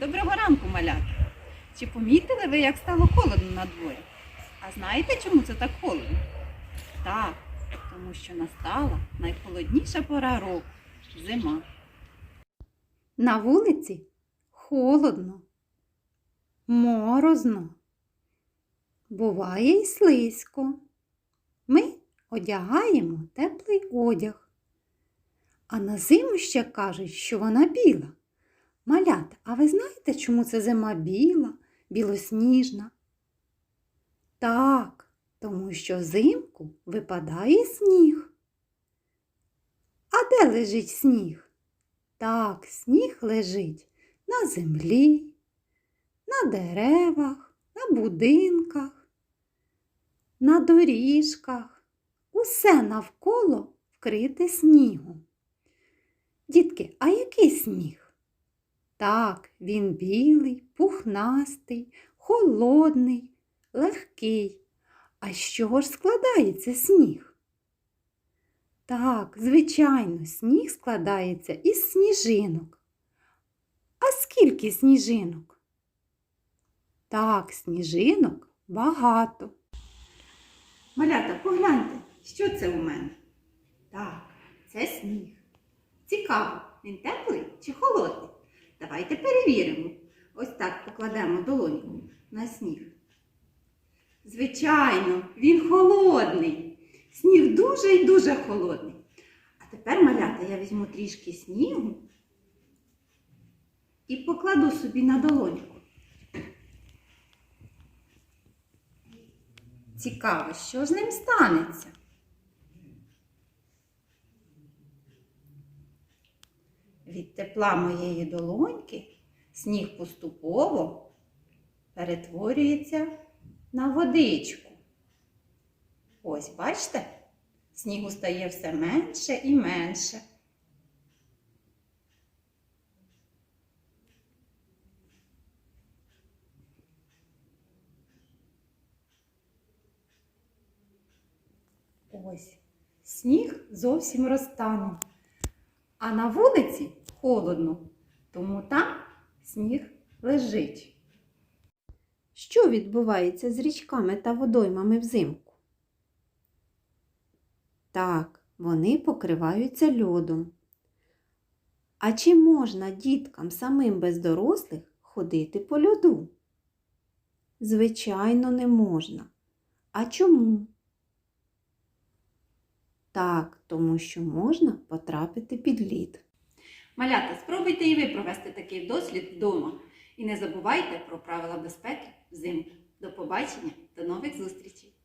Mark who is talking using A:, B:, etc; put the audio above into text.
A: Доброго ранку, малята! Чи помітили ви, як стало холодно на дворі? А знаєте, чому це так холодно? Так, тому що настала найхолодніша пора року зима. На вулиці холодно, морозно, буває й слизько. Ми одягаємо теплий одяг. А на зиму ще кажуть, що вона біла. Малята, а ви знаєте, чому це зима біла, білосніжна? Так, тому що взимку випадає сніг. А де лежить сніг? Так, сніг лежить на землі, на деревах, на будинках, на доріжках. Усе навколо вкрите снігом. Дітки, а який сніг? Так, він білий, пухнастий, холодний, легкий. А з чого ж складається сніг? Так, звичайно, сніг складається із сніжинок. А скільки сніжинок? Так, сніжинок багато. Малята, погляньте, що це у мене? Так, це сніг. Цікаво, він теплий чи холодний? Давайте перевіримо. Ось так покладемо долоньку на сніг. Звичайно, він холодний. Сніг дуже і дуже холодний. А тепер, малята, я візьму трішки снігу і покладу собі на долоньку. Цікаво, що з ним станеться. Від тепла моєї долоньки сніг поступово перетворюється на водичку. Ось, бачите, снігу стає все менше і менше. Ось, сніг зовсім розтанув. А на вулиці холодно, тому там сніг лежить. Що відбувається з річками та водоймами взимку? Так, вони покриваються льодом. А чи можна діткам самим без дорослих ходити по льоду? Звичайно, не можна. А чому? Так, тому що можна потрапити під лід. Малята, спробуйте і ви провести такий дослід вдома. І не забувайте про правила безпеки взимку. До побачення, до нових зустрічей!